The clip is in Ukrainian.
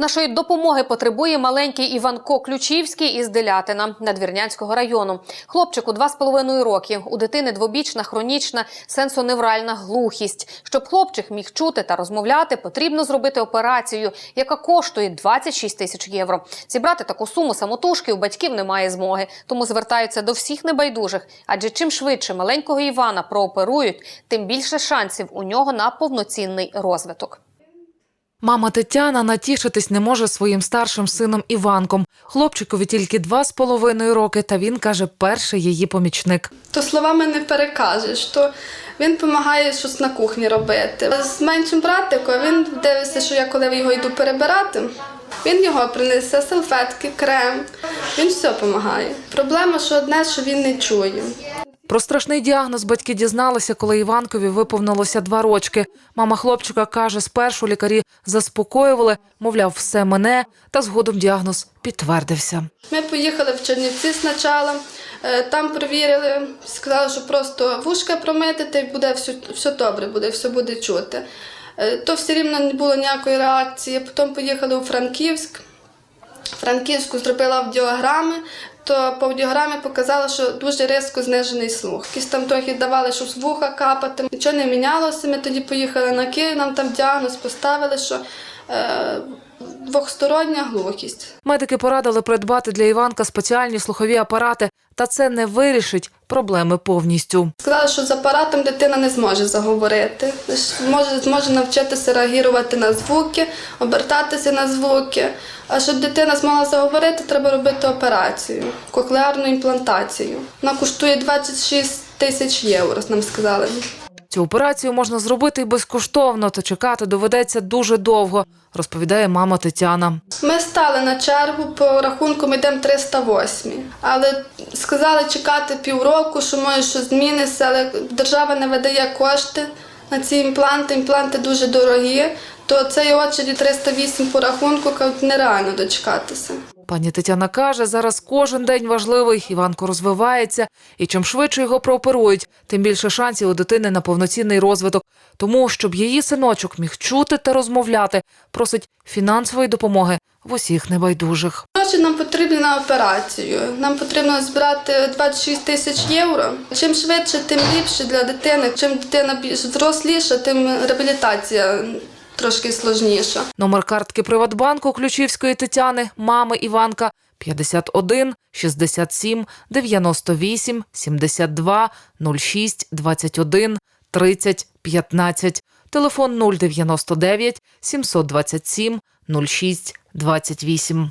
Нашої допомоги потребує маленький Іванко Ключівський із Делятина Надвірнянського району. Хлопчику два з половиною роки. У дитини двобічна хронічна сенсоневральна глухість. Щоб хлопчик міг чути та розмовляти, потрібно зробити операцію, яка коштує 26 тисяч євро. Зібрати таку суму самотужки у батьків немає змоги, тому звертаються до всіх небайдужих. Адже чим швидше маленького Івана прооперують, тим більше шансів у нього на повноцінний розвиток. Мама Тетяна натішитись не може своїм старшим сином Іванком. Хлопчикові тільки два з половиною роки, та він каже, перший її помічник. То словами не перекажеш, то він допомагає щось на кухні робити. З меншим братиком він дивиться, що я коли його йду перебирати, він його принесе, салфетки, крем. Він все допомагає. Проблема, що одне, що він не чує. Про страшний діагноз батьки дізналися, коли Іванкові виповнилося два рочки. Мама хлопчика каже, спершу лікарі заспокоювали, мовляв, все мене, та згодом діагноз підтвердився. Ми поїхали в Чернівці спочатку, е, там перевірили, сказали, що просто вушка промити, та буде все, все добре, буде, все буде чути. Е, То все рівно не було ніякої реакції. Потім поїхали у Франківськ. Франківську зробила аудіограми, то по аудіограмі показало, що дуже різко знижений слух. Якісь там трохи давали, що з вуха капати. Нічого не мінялося. Ми тоді поїхали на Київ, нам там діагноз поставили, що е, двохстороння глухість. Медики порадили придбати для Іванка спеціальні слухові апарати, та це не вирішить проблеми повністю. Сказали, що з апаратом дитина не зможе заговорити. Може, зможе навчитися реагувати на звуки, обертатися на звуки. А щоб дитина змогла заговорити, треба робити операцію, коклеарну імплантацію. Вона коштує 26 тисяч євро, нам сказали. Цю операцію можна зробити і безкоштовно, та чекати доведеться дуже довго, розповідає мама Тетяна. Ми стали на чергу, по рахунку ми йдемо 308. Але сказали чекати півроку, що може щось зміниться, але держава не видає кошти на ці імпланти. Імпланти дуже дорогі, то цієї очері 308 по рахунку нереально дочекатися. Пані Тетяна каже, зараз кожен день важливий. Іванко розвивається, і чим швидше його прооперують, тим більше шансів у дитини на повноцінний розвиток. Тому, щоб її синочок міг чути та розмовляти, просить фінансової допомоги в усіх небайдужих. Нам потрібні на операцію. Нам потрібно збирати 26 тисяч євро. Чим швидше, тим ліпше для дитини. Чим дитина більш зросліша, тим реабілітація трошки сложніше. Номер картки Приватбанку Ключівської Тетяни, мами Іванка 51 67 98 72 06 21 30 15. Телефон 099 727 06 28.